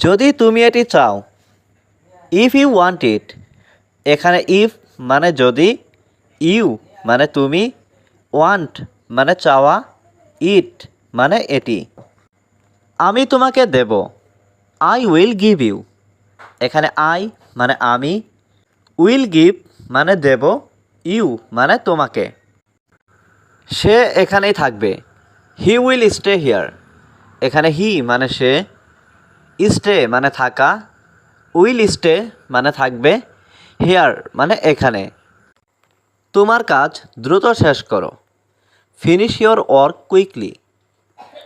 যদি তুমি এটি চাও ইফ ইউ ওয়ান্ট ইট এখানে ইফ মানে যদি ইউ মানে তুমি ওয়ান্ট মানে চাওয়া ইট মানে এটি। আমি তোমাকে দেব আই উইল গিভ ইউ এখানে আই মানে আমি উইল গিভ মানে দেব ইউ মানে তোমাকে। সে এখানেই থাকবে। হি উইল স্টে হিয়ার এখানে হি মানে সে স্টে মানে থাকা, উইল স্টে মানে থাকবে, হেয়ার মানে এখানে। তোমার কাজ দ্রুত শেষ করো। ফিনিশ ইয়োর ওয়ার্ক কুইকলি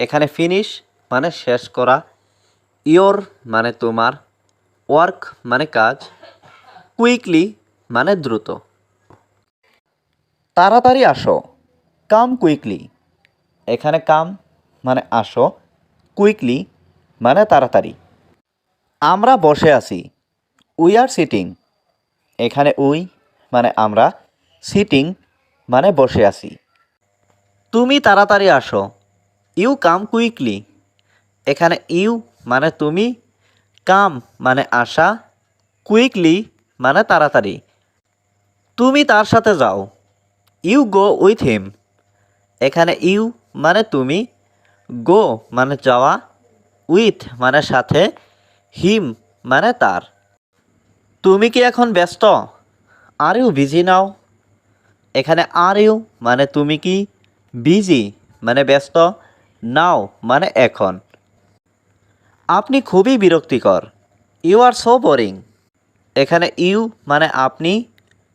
এখানে ফিনিশ মানে শেষ করা ইয়োর মানে তোমার ওয়ার্ক মানে কাজ কুইকলি মানে দ্রুত। তাড়াতাড়ি আসো। কাম কুইকলি এখানে কাম মানে আসো কুইকলি মানে তাড়াতাড়ি। আমরা বসে আছি। উই আর সিটিং এখানে উই মানে আমরা সিটিং মানে বসে আছি। তুমি তাড়াতাড়ি আসো। ইউ কাম কুইকলি এখানে ইউ মানে তুমি কাম মানে আসা। কুইকলি মানে তাড়াতাড়ি। তুমি তার সাথে যাও। ইউ গো উইথ হিম এখানে ইউ মানে তুমি গো মানে যাওয়া। উইথ মানে সাথে হিম মানে তার। তুমি কি এখন ব্যস্ত? Are you busy now. এখানে আর ইউ মানে তুমি কি বিজি মানে ব্যস্ত? নাও মানে এখন। আপনি খুবই বিরক্তিকর। You are so boring. এখানে ইউ মানে আপনি,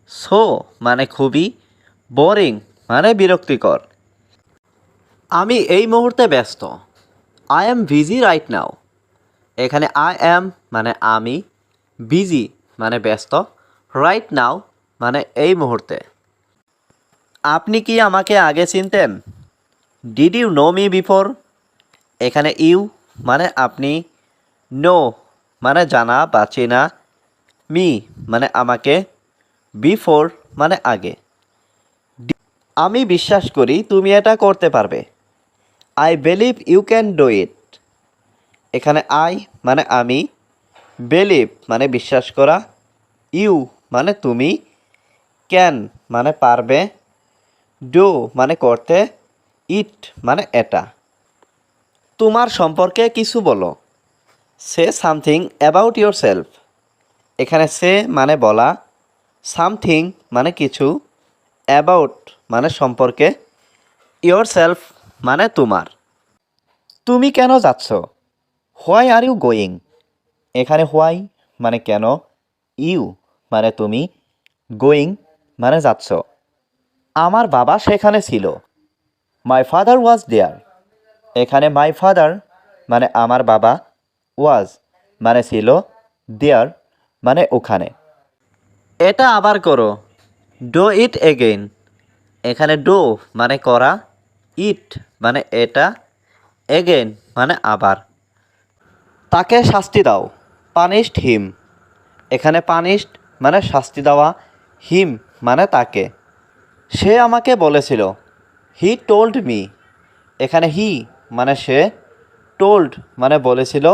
সো মানে খুবই বোরিং মানে বিরক্তিকর। আমি এই মুহূর্তে ব্যস্ত। I am busy right now. এখানে আই অ্যাম মানে আমি বিজি মানে ব্যস্ত রাইট নাও মানে এই মুহূর্তে। আপনি কি আমাকে আগে চিনতেন? Did you know me before এখানে ইউ মানে আপনি নো মানে জানা বা চেনা মি মানে আমাকে বিফোর মানে আগে। আমি বিশ্বাস করি তুমি এটা করতে পারবে। I believe you can do it এখানে আই মানে আমি বেলিভ মানে বিশ্বাস করা ইউ মানে তুমি ক্যান মানে পারবে ডো মানে করতে ইট মানে এটা। তোমার সম্পর্কে কিছু বলো। সে সামথিং অ্যাবাউট ইয়োর সেলফ এখানে সে মানে বলা সামথিং মানে কিছু অ্যাবাউট মানে সম্পর্কে ইয়োর সেলফ মানে তোমার। তুমি কেন যাচ্ছ? Why are you going? এখানে হোয়াই মানে কেন? ইউ মানে তুমি গোয়িং মানে যাচ্ছ। আমার বাবা সেখানে ছিল। My father was there. এখানে মাই ফাদার মানে আমার বাবা ওয়াজ মানে ছিল দেয়ার মানে ওখানে। এটা আবার করো। Do it again. এখানে ডো মানে করা, ইট মানে এটা, এগেইন মানে আবার। তাকে শাস্তি দাও। Punished him. এখানে পানিশড মানে শাস্তি দেওয়া, হিম মানে তাকে। সে আমাকে বলেছিল হি টোল্ড মি এখানে হি মানে সে টোল্ড মানে বলেছিল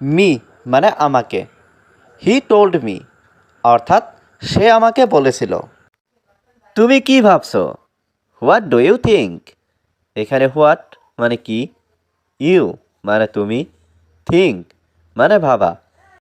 মি মানে আমাকে। হি টোল্ড মি অর্থাৎ সে আমাকে বলেছিল। তুমি কি ভাবছ? হোয়াট ডু ইউ থিঙ্ক এখানে হোয়াট মানে কি? ইউ মানে তুমি। থিঙ্ক মানে ভাবা